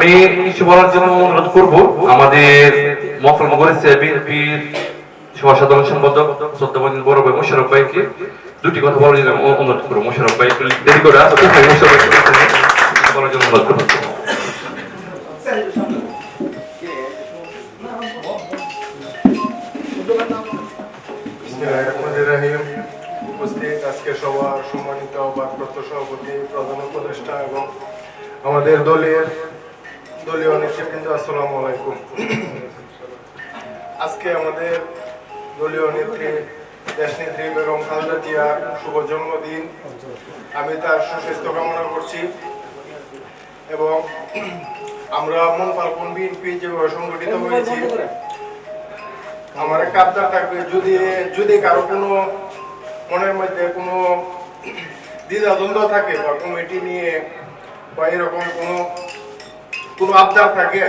আমি কিছু বলার জন্য অনুরোধ করব। আমাদের মফল বিএনপির সভা সম্পাদক শ্রদ্ধাবান বড় ভাই মোশারফ ভাইকে দুটি কথা বলার জন্য অনুরোধ করব। মোশারফ ভাই, একটু দেরি করে আসতে মোশারফ ভাই বলার জন্য অনুরোধ করব। উপস্থিত আজকে সবার সম্মানিত ভারপ্রাপ্ত সভাপতি, প্রধান উপদেষ্টা এবং আমাদের দলের দলীয় নেতৃবৃন্দ, আসসালামু আলাইকুম। আজকে আমাদের দলীয় নেত্রী দেশনেত্রী বেগম খালেদা জিয়ার শুভ জন্মদিন। আমি তার সুস্বাস্থ্য কামনা করছি এবং আমরা মন পালন বিএনপি যেভাবে সংগঠিত হয়েছি, আমার একটা থাকবে, যদি যদি কারও কোনো মনের মধ্যে কোনো দ্বিধা দ্বন্দ্ব থাকে বা কমিটি নিয়ে বা এরকম কোনো কোনো আবদার থাকে?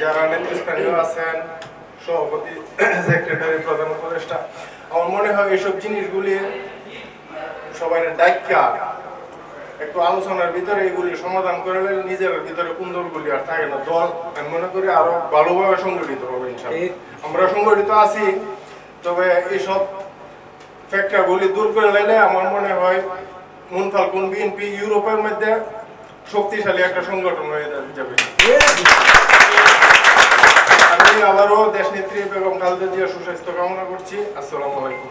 যারা নেতৃস্থানীয় আছেন সভাপতি সেক্রেটারি প্রধান উপদেষ্টা আমার মনে হয় এইসব জিনিসগুলি সবাই দায়িত্ব একটু আলোচনার ভিতরে এগুলি সমাধান করে নিজের ভিতরে কুন্দরগুলি আর থাকে না। দল আমি মনে করি আরও ভালোভাবে সংগঠিত হবে আমরা সংগঠিত আছি তবে এইসব ফ্যাক্টরগুলি দূর করে নিলে আমার মনে হয় মুন কোন বিএনপি ইউরোপের মধ্যে শক্তিশালী একটা সংগঠন হয়ে যাবে। আমি আবারও দেশ নেত্রী বেগম খালেদা জিয়া সুস্বাস্থ্য কামনা করছি। আসসালাম আলাইকুম।